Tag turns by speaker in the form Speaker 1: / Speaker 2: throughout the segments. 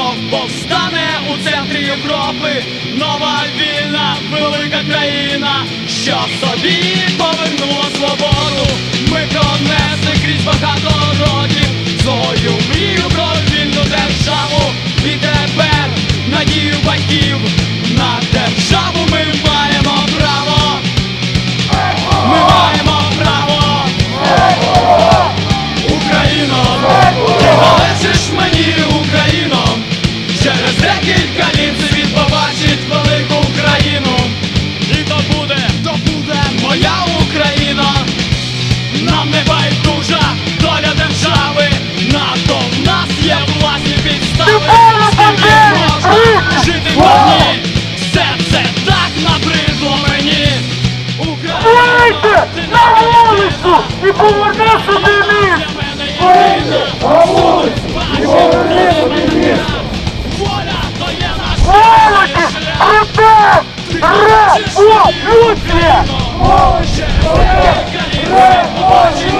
Speaker 1: знов повстане у центрі Європи нова вільна велика країна, що собі повернулася. За кілька літ світ побачить велику Україну. І то буде, то буде моя Україна. Нам не байдужа доля держави. НАТО в нас є власні підстави. З ним не можна жити в одні. Все це так набридло мені. Україна, ти
Speaker 2: на вулицю і
Speaker 1: повернешся. Революция! Революция! Революция!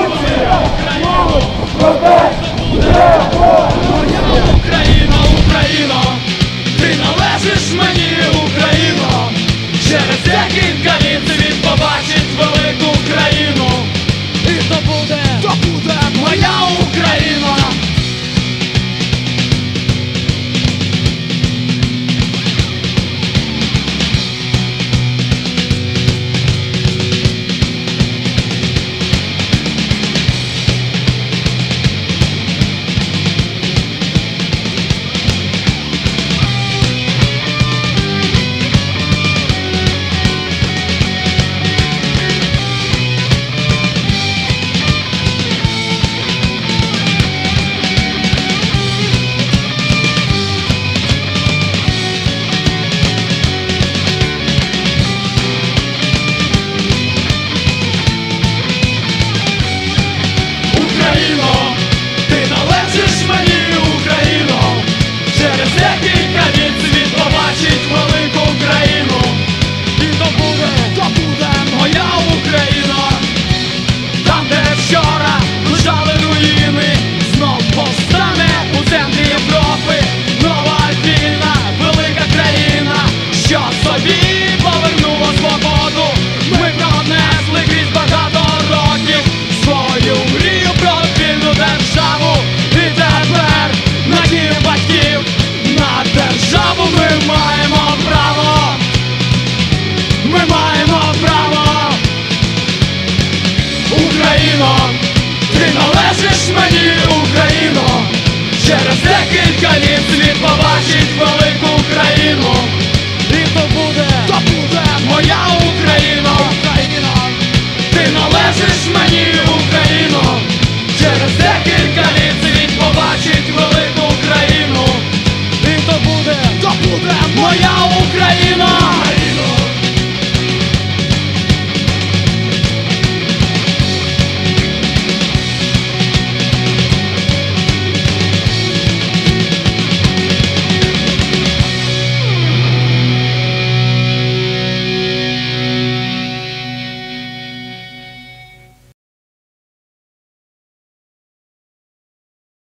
Speaker 1: Christmas you